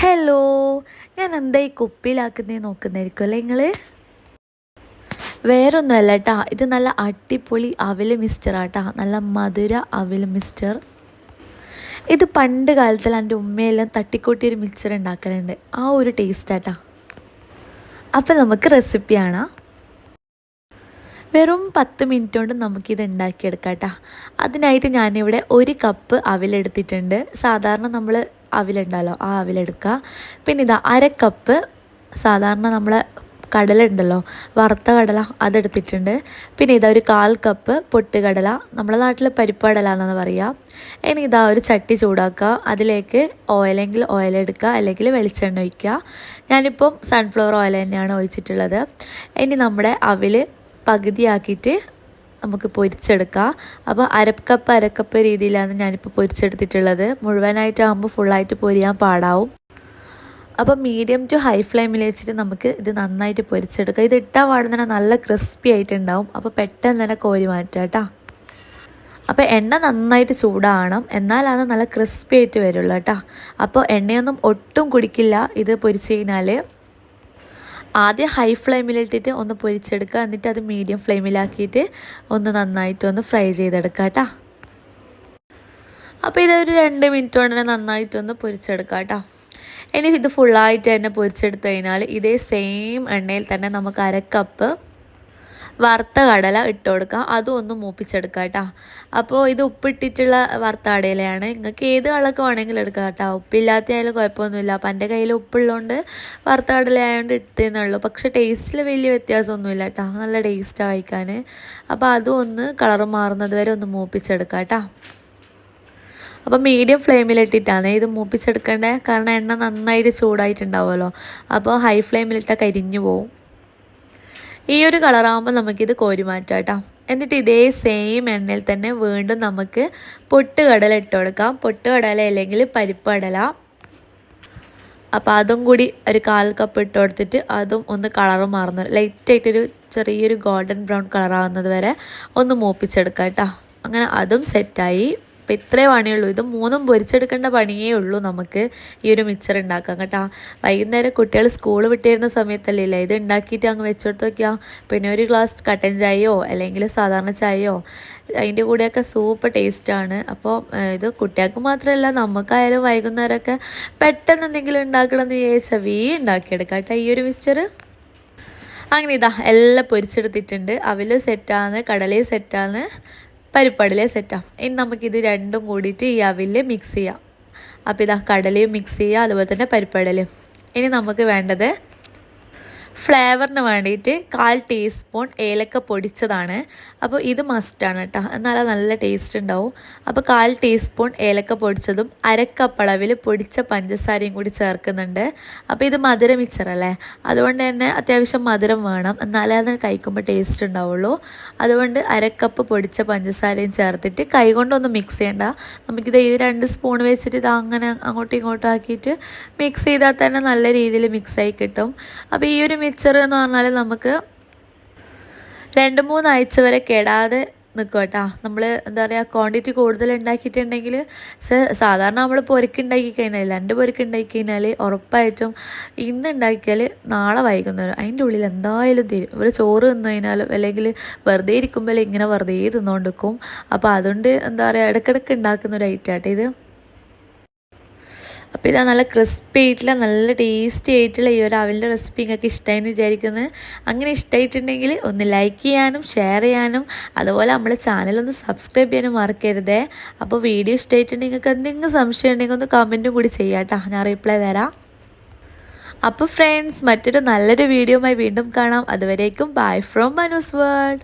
Hello ഞാൻ എന്താ ഈ കുപ്പിയിലാക്കുന്നേ നോക്കുന്നതായിരിക്കും അല്ലേ നിങ്ങൾ വേറൊന്നുമല്ല കേട്ടാ ഇത് നല്ല അടിപൊളി അവൽ മിസ്റ്റർ ആട്ടാ നല്ല മധുര അവൽ മിസ്റ്റർ. ഇത് പണ്ട് കാലത്തിൽ എന്റെ ഉമ്മയെല്ലാം തട്ടിക്കൂട്ടി ഒരു മിക്സർ ഉണ്ടാക്കലുണ്ട്. ആ ഒരു ടേസ്റ്റ് ആട്ടാ അപ്പം നമുക്ക് റെസിപ്പി കാണാം. വെറും പത്ത് മിനിറ്റ് കൊണ്ട് നമുക്കിത് ഉണ്ടാക്കിയെടുക്കാം കേട്ടോ അതിനായിട്ട് ഞാനിവിടെ ഒരു കപ്പ് അവലെടുത്തിട്ടുണ്ട് സാധാരണ നമ്മൾ അവിലുണ്ടല്ലോ ആ അവിലെടുക്കുക പിന്നെ ഇതാ അര കപ്പ് സാധാരണ നമ്മളെ കടല ഉണ്ടല്ലോ വറുത്ത കടല അതെടുത്തിട്ടുണ്ട്. പിന്നെ ഇതാ ഒരു കാൽ കപ്പ് പൊട്ടുകടല നമ്മുടെ നാട്ടിൽ പരിപ്പടല എന്നാണ് പറയുക ഇനി ഇതാ ഒരു ചട്ടി ചൂടാക്കുക അതിലേക്ക് ഓയിലെങ്കിൽ ഓയിൽ എടുക്കുക അല്ലെങ്കിൽ വെളിച്ചെണ്ണ ഒഴിക്കുക ഞാനിപ്പം സൺഫ്ലവർ ഓയിൽ തന്നെയാണ് ഒഴിച്ചിട്ടുള്ളത്. ഇനി നമ്മുടെ അവിൽ പകുതിയാക്കിയിട്ട് നമുക്ക് പൊരിച്ചെടുക്കാം. അപ്പോൾ അരക്കപ്പ് അരക്കപ്പ് രീതിയിലാണ് ഞാനിപ്പോൾ പൊരിച്ചെടുത്തിട്ടുള്ളത്. മുഴുവനായിട്ടാകുമ്പോൾ ഫുള്ളായിട്ട് പൊരിയാൻ പാടാവും. അപ്പോൾ മീഡിയം ടു ഹൈ ഫ്ലെയിമിൽ വെച്ചിട്ട് നമുക്ക് ഇത് നന്നായിട്ട് പൊരിച്ചെടുക്കാം. ഇത് ഇട്ടാൽ പാടുന്ന നല്ല ക്രിസ്പി ആയിട്ടുണ്ടാവും. അപ്പോൾ പെട്ടെന്ന് തന്നെ കോരി മാറ്റാം അപ്പോൾ എണ്ണ നന്നായിട്ട് ചൂടാകണം എന്നാലാണ് നല്ല ക്രിസ്പി ആയിട്ട് വരുള്ളൂ കേട്ടോ. അപ്പോൾ എണ്ണയൊന്നും ഒട്ടും കുടിക്കില്ല. ഇത് പൊരിച്ച് കഴിഞ്ഞാൽ ആദ്യം ഹൈ ഫ്ലെയിമിലിട്ടിട്ട് ഒന്ന് പൊരിച്ചെടുക്കുക. എന്നിട്ട് അത് മീഡിയം ഫ്ലെയിമിലാക്കിയിട്ട് ഒന്ന് നന്നായിട്ട് ഒന്ന് ഫ്രൈ ചെയ്തെടുക്കുക കേട്ടോ അപ്പോൾ ഇതൊരു രണ്ട് മിനിറ്റ് കൊണ്ട് തന്നെ നന്നായിട്ടൊന്ന് പൊരിച്ചെടുക്കുക കേട്ടോ ഇനി ഇത് ഫുള്ളായിട്ട് തന്നെ പൊരിച്ചെടുത്ത് കഴിഞ്ഞാൽ ഇതേ സെയിം എണ്ണയിൽ തന്നെ നമുക്ക് അര കപ്പ് വറുത്ത കടല ഇട്ട് കൊടുക്കാം. അതും ഒന്ന് മൂപ്പിച്ചെടുക്കുക കേട്ടോ. അപ്പോൾ ഇത് ഉപ്പിട്ടിട്ടുള്ള വറുത്ത കടലയാണ്. നിങ്ങൾക്ക് ഏത് കളക്ക് വേണമെങ്കിലും എടുക്കാം കേട്ടോ. ഉപ്പില്ലാത്തതായാലും കുഴപ്പമൊന്നുമില്ല. അപ്പം എന്റെ കയ്യിൽ ഉപ്പുള്ളതുകൊണ്ട് വറുത്ത കടല ആയതുകൊണ്ട് ഇട്ടേന്നുള്ളൂ. പക്ഷേ ടേസ്റ്റിൽ വലിയ വ്യത്യാസമൊന്നുമില്ല കേട്ടോ. നല്ല ടേസ്റ്റാണ് കഴിക്കാൻ. അപ്പോൾ അതും ഒന്ന് കളർ മാറുന്നത് വരെ ഒന്ന് മൂപ്പിച്ചെടുക്കാം കേട്ടോ. അപ്പം മീഡിയം ഫ്ലെയിമിലിട്ടിട്ടാണ് ഇത് മൂപ്പിച്ചെടുക്കേണ്ടത്. കാരണം എണ്ണ നന്നായിട്ട് ചൂടായിട്ടുണ്ടാവുമല്ലോ. അപ്പോൾ ഹൈ ഫ്ലെയിമിലിട്ടാൽ കരിഞ്ഞു പോവും. ഈ ഒരു കളറാകുമ്പോൾ നമുക്കിത് കോരി മാറ്റാം കേട്ടോ എന്നിട്ട് ഇതേ സെയിം എണ്ണയിൽ തന്നെ വീണ്ടും നമുക്ക് പൊട്ടുകടല ഇട്ട് കൊടുക്കാം. പൊട്ടുകടല അല്ലെങ്കിൽ പരിപ്പ് കടല. അപ്പോൾ അതും കൂടി ഒരു കാൽ കപ്പ് ഇട്ട് കൊടുത്തിട്ട് അതും ഒന്ന് കളറ് മാറുന്നു ലൈറ്റായിട്ടൊരു ചെറിയൊരു ഗോൾഡൻ ബ്രൗൺ കളറാകുന്നത് വരെ ഒന്ന് മൂപ്പിച്ചെടുക്കാം കേട്ടോ അങ്ങനെ അതും സെറ്റായി അപ്പോൾ ഇത്രേ പണിയുള്ളൂ. ഇത് മൂന്നും പൊരിച്ചെടുക്കേണ്ട പണിയേ ഉള്ളൂ നമുക്ക് ഈ ഒരു മിക്സർ ഉണ്ടാക്കാം കേട്ടോ. വൈകുന്നേരം കുട്ടികൾ സ്കൂൾ വിട്ടിരുന്ന സമയത്തല്ലേ ഇത് ഉണ്ടാക്കിയിട്ട് അങ്ങ് വെച്ചെടുത്ത് നോക്കിയാൽ പിന്നെ ഒരു ഗ്ലാസ് കട്ടൻ ചായയോ അല്ലെങ്കിൽ സാധാരണ ചായയോ അതിന്റെ കൂടെയൊക്കെ സൂപ്പർ ടേസ്റ്റാണ് അപ്പോൾ ഇത് കുട്ടികൾക്ക് മാത്രമല്ല നമുക്കായാലും വൈകുന്നേരമൊക്കെ പെട്ടെന്ന് എന്തെങ്കിലും ഉണ്ടാക്കണമെന്ന് വിചാരിച്ചാൽ വീ ഉണ്ടാക്കിയെടുക്കാം കേട്ടോ ഈ ഒരു മിക്സർ അങ്ങനെ ഇതാ എല്ലാം പൊരിച്ചെടുത്തിട്ടുണ്ട്. അവൽ സെറ്റാണ് കടലയും സെറ്റാണ് പരിപ്പടലേ സെറ്റാണ് ഇനി നമുക്കിത് രണ്ടും കൂടിയിട്ട് ഈ അവിൽ മിക്സ് ചെയ്യാം. അപ്പോൾ ഇതാ കടലയും മിക്സ് ചെയ്യുക അതുപോലെ തന്നെ പരിപ്പടലും ഇനി നമുക്ക് വേണ്ടത് ഫ്ലേവറിന് വേണ്ടിയിട്ട് കാൽ ടീസ്പൂൺ ഏലക്ക പൊടിച്ചതാണ്. അപ്പോൾ ഇത് മസ്റ്റാണ് കേട്ടോ. എന്നാൽ നല്ല ടേസ്റ്റ് ഉണ്ടാവും. അപ്പോൾ കാൽ ടീസ്പൂൺ ഏലക്ക പൊടിച്ചതും അരക്കപ്പളവിൽ പൊടിച്ച പഞ്ചസാരയും കൂടി ചേർക്കുന്നുണ്ട്. അപ്പോൾ ഇത് മധുര മിക്സറല്ലേ അതുകൊണ്ട് തന്നെ അത്യാവശ്യം മധുരം വേണം. എന്നാലേ അതിന് കഴിക്കുമ്പോൾ ടേസ്റ്റ് ഉണ്ടാവുള്ളൂ. അതുകൊണ്ട് അരക്കപ്പ് പൊടിച്ച പഞ്ചസാരയും ചേർത്തിട്ട് കൈ കൊണ്ടൊന്ന് മിക്സ് ചെയ്യണ്ട. നമുക്കിത് ഈ രണ്ട് സ്പൂൺ വെച്ചിട്ട് ഇത് അങ്ങനെ അങ്ങോട്ടും ഇങ്ങോട്ടും ആക്കിയിട്ട് മിക്സ് ചെയ്താൽ തന്നെ നല്ല രീതിയിൽ മിക്സായി കിട്ടും. അപ്പോൾ ഈ ഒരു മിക്സർ എന്ന് പറഞ്ഞാൽ നമുക്ക് രണ്ട് മൂന്ന് ആഴ്ച വരെ കെടാതെ നിൽക്കും കേട്ടോ. നമ്മൾ എന്താ പറയുക ക്വാണ്ടിറ്റി കൂടുതൽ ഉണ്ടാക്കിയിട്ടുണ്ടെങ്കിൽ സാധാരണ നമ്മൾ പൊരിക്ക് ഉണ്ടാക്കി കഴിഞ്ഞാൽ രണ്ട് പൊരിക്ക് ഉണ്ടാക്കി കഴിഞ്ഞാൽ ഉറപ്പായിട്ടും ഇന്ന് ഉണ്ടാക്കിയാൽ നാളെ വൈകുന്നേരം അതിന്റെ ഉള്ളിൽ എന്തായാലും തീരും. ഇവർ ചോറ് തിന്നു കഴിഞ്ഞാലും അല്ലെങ്കിൽ വെറുതെ ഇരിക്കുമ്പോൾ ഇങ്ങനെ വെറുതെ തിന്നുകൊണ്ടിരിക്കും അപ്പോൾ അതുകൊണ്ട് എന്താ പറയുക ഇടയ്ക്കിടയ്ക്ക് ഉണ്ടാക്കുന്ന ഒരു ഐറ്റം ആട്ടെ ഇത്. അപ്പോൾ ഇതാ നല്ല ക്രിസ്പി ആയിട്ടുള്ള നല്ല ടേസ്റ്റി ആയിട്ടുള്ള ഈ ഒരു അവലിന്റെ റെസിപ്പി നിങ്ങൾക്ക് ഇഷ്ടമായെന്ന് വിചാരിക്കുന്നത് അങ്ങനെ ഇഷ്ടമായിട്ടുണ്ടെങ്കിൽ ഒന്ന് ലൈക്ക് ചെയ്യാനും ഷെയർ ചെയ്യാനും അതുപോലെ നമ്മളെ ചാനലൊന്ന് സബ്സ്ക്രൈബ് ചെയ്യാനും മറക്കരുതേ. അപ്പോൾ വീഡിയോ ഇഷ്ടമായിട്ടുണ്ടെങ്കിൽ നിങ്ങൾക്ക് എന്തെങ്കിലും സംശയം ഉണ്ടെങ്കിൽ ഒന്ന് കമന്റും കൂടി ചെയ്യാം കേട്ടോ ഞാൻ റിപ്ലൈ തരാം. അപ്പോൾ ഫ്രണ്ട്സ് മറ്റൊരു നല്ലൊരു വീഡിയോയുമായി വീണ്ടും കാണാം. അതുവരേക്കും ബൈ ഫ്രോം മനുസ് വേൾഡ്